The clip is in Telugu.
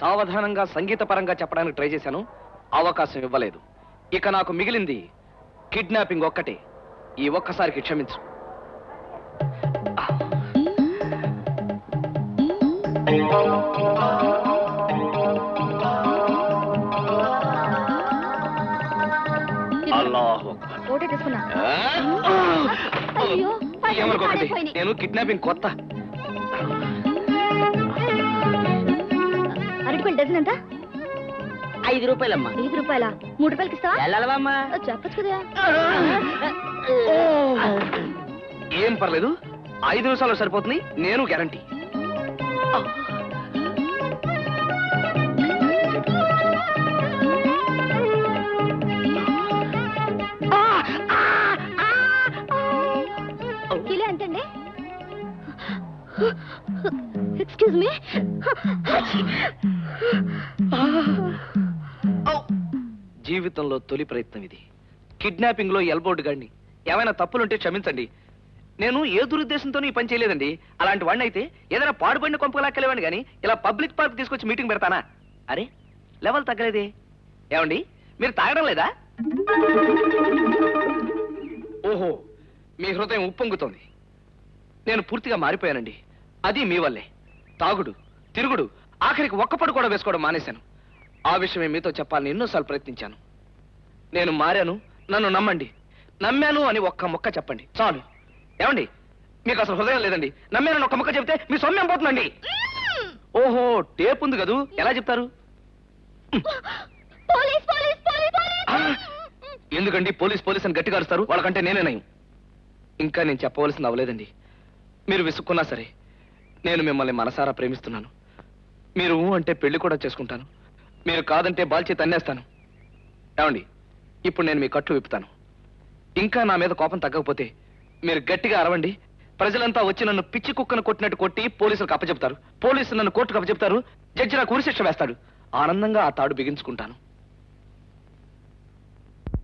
సావధానంగా సంగీతపరంగా చెప్పడానికి ట్రై చేశాను. అవకాశం ఇవ్వలేదు. ఇక నాకు మిగిలింది కిడ్నాపింగ్ ఒక్కటే. ఈ ఒక్కసారికి క్షమించు. నేను కిడ్నాపింగ్ కొత్త. ఐదు రూపాయలమ్మా. ఐదు రూపాయల? మూడు రూపాయలకి ఇస్తావా? వెళ్ళాలమ్మా చెప్పచ్చు కదా. ఏం పర్లేదు. ఐదు నిమిషాలు సరిపోతుంది. నేను గ్యారంటీ. కిలో ఎంతండి ఎక్స్క్యూజ్ మీ జీవితంలో తొలి ప్రయత్నం ఇది. కిడ్నాపింగ్లో ఎల్బోర్డ్ గాడిని. ఏమైనా తప్పులుంటే క్షమించండి. నేను ఏ దురుద్దేశంతో ఈ పని చేయలేదండి. అలాంటి వాడిని అయితే ఏదైనా పాడుపడిన కొంపలాకెళ్ళేవాడిని కానీ ఇలా పబ్లిక్ పార్క్ తీసుకొచ్చి మీటింగ్ పెడతానా? అరే లెవెల్ తగ్గలేదే. ఏమండి మీరు తాగడం లేదా? ఓహో మీ హృదయం ఉప్పొంగుతోంది. నేను పూర్తిగా మారిపోయానండి. అది మీ వల్లే. తాగుడు తిరుగుడు ఆఖరికి ఒక్కపడు కూడా వేసుకోవడం మానేశాను. ఆ విషయమే మీతో చెప్పాలని ఎన్నోసార్లు ప్రయత్నించాను. నేను మారాను నన్ను నమ్మండి. నమ్మాను అని ఒక్క ముక్క చెప్పండి. చాలు. ఏమండి? మీకు అసలు హృదయం లేదండి. నమ్మానని ఒక్క ముక్క చెప్తే మీ సొమ్యం పోతుందండి. ఓహో టేప్ ఉంది కదూ? ఎలా చెప్తారు? ఆ! ఎందుకండి పోలీస్ పోలీస్ అని గట్టిగా అరుస్తారు? వాళ్ళకంటే నేనే నయం. ఇంకా నేను చెప్పవలసింది అవలేదండి మీరు విసుక్కున్నా సరే నేను మిమ్మల్ని మనసారా ప్రేమిస్తున్నాను. మీరు ఊ అంటే పెళ్ళి కూడా చేసుకుంటాను. మీరు కాదంటే బాల్చి తన్నేస్తాను ఏమండి? ఇప్పుడు నేను మీ కట్లు విప్పుతాను. ఇంకా నా మీద కోపం తగ్గకపోతే మీరు గట్టిగా అరవండి. ప్రజలంతా వచ్చి నన్ను పిచ్చి కుక్కను కొట్టినట్టు కొట్టి పోలీసులకు అప్పచెప్తారు. పోలీసులు నన్ను కోర్టుకు అప్పచెప్తారు. జడ్జి నాకు ఉరిశిక్ష వేస్తాడు. ఆనందంగా ఆ తాడు బిగించుకుంటాను.